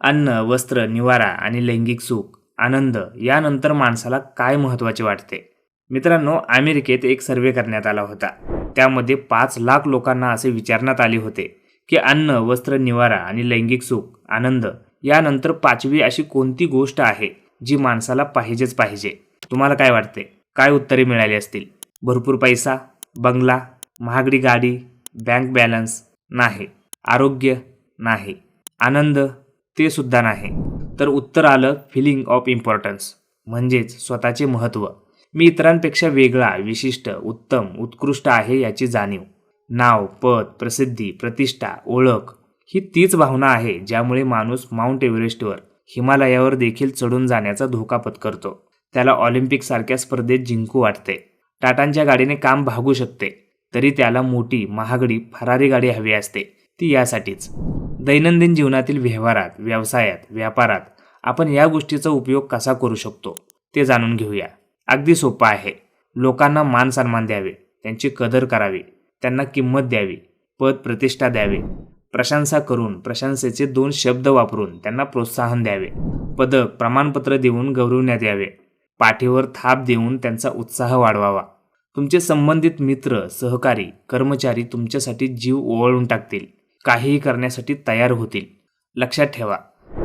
अन्न वस्त्र निवारा आणि लैंगिक सुख आनंद यानंतर माणसाला काय महत्त्वाचे वाटते? मित्रांनो अमेरिकेत एक सर्वे करण्यात आला होता. त्यामध्ये पाच लाख लोकांना असे विचारण्यात आले होते की अन्न वस्त्र निवारा आणि लैंगिक सुख आनंद यानंतर पाचवी अशी कोणती गोष्ट आहे जी माणसाला पाहिजेच पाहिजे? तुम्हाला काय वाटते? काय उत्तरे मिळाली असतील? भरपूर पैसा बंगला महागडी गाडी बँक बॅलन्स नाही आरोग्य नाही आनंद ते सुद्धा नाही. तर उत्तर आलं फिलिंग ऑफ इम्पॉर्टन्स म्हणजेच स्वतःचे महत्त्व. मी इतरांपेक्षा वेगळा विशिष्ट उत्तम उत्कृष्ट आहे याची जाणीव. नाव पद प्रसिद्धी प्रतिष्ठा ओळख ही तीच भावना आहे ज्यामुळे माणूस माउंट एव्हरेस्टवर हिमालयावर देखील चढून जाण्याचा धोका पत्करतो. त्याला ऑलिम्पिकसारख्या स्पर्धेत जिंकू वाटते. टाटांच्या गाडीने काम भागू शकते. तरी त्याला मोठी महागडी फरारी गाडी हवी असते. ती यासाठीच. दैनंदिन जीवनातील व्यवहारात व्यवसायात व्यापारात आपण या गोष्टीचा उपयोग कसा करू शकतो ते जाणून घेऊया. अगदी सोपं आहे. लोकांना मान सन्मान द्यावे त्यांची कदर करावी त्यांना किंमत द्यावी पद प्रतिष्ठा द्यावे प्रशंसा करून प्रशंसेचे दोन शब्द वापरून त्यांना प्रोत्साहन द्यावे पदक प्रमाणपत्र देऊन गौरवण्यात यावे पाठीवर थाप देऊन त्यांचा उत्साह वाढवावा. तुमचे संबंधित मित्र सहकारी कर्मचारी तुमच्यासाठी जीव ओवाळून टाकतील. काहीही करण्यासाठी तयार होतील. लक्षात ठेवा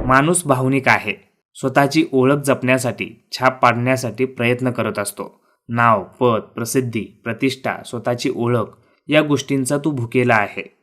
माणूस भावनिक आहे. स्वतःची ओळख जपण्यासाठी छाप पाडण्यासाठी प्रयत्न करत असतो. नाव पद प्रसिद्धी प्रतिष्ठा स्वतःची ओळख या गोष्टींचा तू भुकेला आहे.